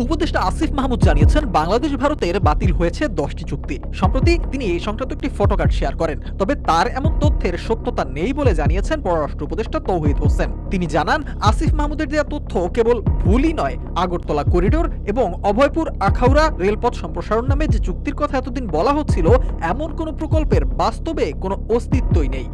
উপদেষ্টা আসিফ মাহমুদ জানিয়েছেন, বাংলাদেশ ভারতের বাতিল হয়েছে দশটি চুক্তি। সম্প্রতি তিনি এই সংক্রান্ত একটি ফটোকার্ড শেয়ার করেন। তবে তার এমন তথ্যের সত্যতা নেই বলে জানিয়েছেন পররাষ্ট্র উপদেষ্টা তৌহিদ হোসেন। তিনি জানান, আসিফ মাহমুদের দেওয়া তথ্য কেবল ভুলই নয়, আগরতলা করিডোর এবং অভয়পুর আখাউড়া রেলপথ সম্প্রসারণ নামে যে চুক্তির কথা এতদিন বলা হচ্ছিল, এমন কোনো প্রকল্পের বাস্তবে কোনো অস্তিত্বই নেই।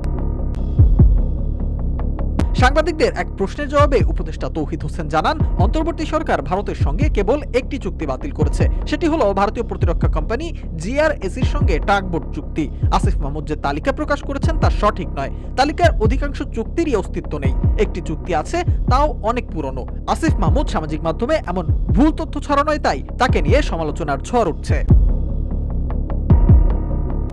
সাংবাদিকদের এক প্রশ্নের জবাবে উপদেষ্টা তৌহিদ হোসেন জানান, অন্তর্বর্তী সরকার ভারতের সঙ্গে কেবল একটি চুক্তি বাতিল করেছে। সেটি হলো ভারতীয় প্রতিরক্ষা কোম্পানি জিআরএসির সঙ্গে টাগবোট চুক্তি। আসিফ মাহমুদ যে তালিকা প্রকাশ করেছেন তা সঠিক নয়। তালিকার অধিকাংশ চুক্তিরই অস্তিত্ব নেই। একটি চুক্তি আছে, তাও অনেক পুরনো। আসিফ মাহমুদ সামাজিক মাধ্যমে এমন ভুল তথ্য ছড়ানোয় তাই তাকে নিয়ে সমালোচনার ঝড় উঠছে।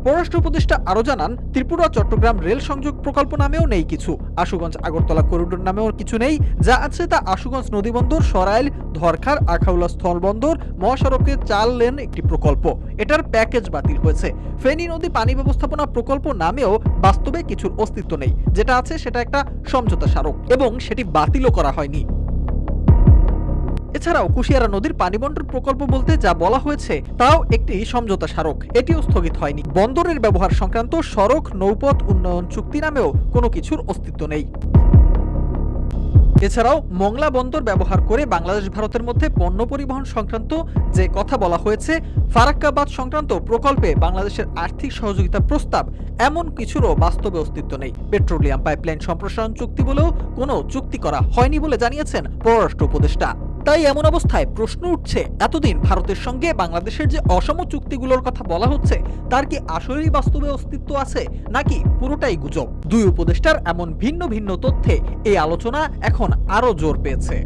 পররাষ্ট্র উপদেষ্টা আরও জানান, ত্রিপুরা, চট্টগ্রাম রেল সংযোগ প্রকল্প নামেও নেই কিছু। আশুগঞ্জ, আগরতলা করিডোর নামেও কিছু নেই। যা আছে তা আশুগঞ্জ নদীবন্দর সরাইল, ধরখার, আখাউলা স্থলবন্দর মহাসড়কে চাল লেন একটি প্রকল্প। এটার প্যাকেজ বাতিল হয়েছে। ফেনী নদী পানি ব্যবস্থাপনা প্রকল্প নামেও বাস্তবে কিছুর অস্তিত্ব নেই। যেটা আছে সেটা একটা সমঝোতা স্মারক এবং সেটি বাতিলও করা হয়নি। এছাড়াও কুশিয়ারা নদীর পানি বন্টন প্রকল্প বলতে যা বলা হয়েছে, তাও একটি সমঝোতা স্মারক। এটিও স্থগিত হয়নি। বন্দরের ব্যবহার সংক্রান্ত সড়ক, নৌপথ উন্নয়ন চুক্তি নামেও কোনো কিছুর অস্তিত্ব নেই। এছাড়াও মংলা বন্দর ব্যবহার করে বাংলাদেশ, ভারতের মধ্যে পণ্য পরিবহন সংক্রান্ত যে কথা বলা হয়েছে, ফারাক্কাবাদ সংক্রান্ত প্রকল্পে বাংলাদেশের আর্থিক সহযোগিতা প্রস্তাব এমন কিছুরও বাস্তবে অস্তিত্ব নেই। পেট্রোলিয়াম পাইপলাইন সম্প্রসারণ চুক্তি বলেও কোনো চুক্তি করা হয়নি বলে জানিয়েছেন পররাষ্ট্র উপদেষ্টা। তাই এমন অবস্থায় প্রশ্ন উঠছে, এতদিন ভারতের সঙ্গে বাংলাদেশের যে অসম চুক্তিগুলোর কথা বলা হচ্ছে, তার কি আসলেই বাস্তবে অস্তিত্ব আছে, নাকি পুরোটাই গুজব? দুই উপদেষ্টার এমন ভিন্ন ভিন্ন তথ্যে এই আলোচনা এখন আরও জোর পেয়েছে।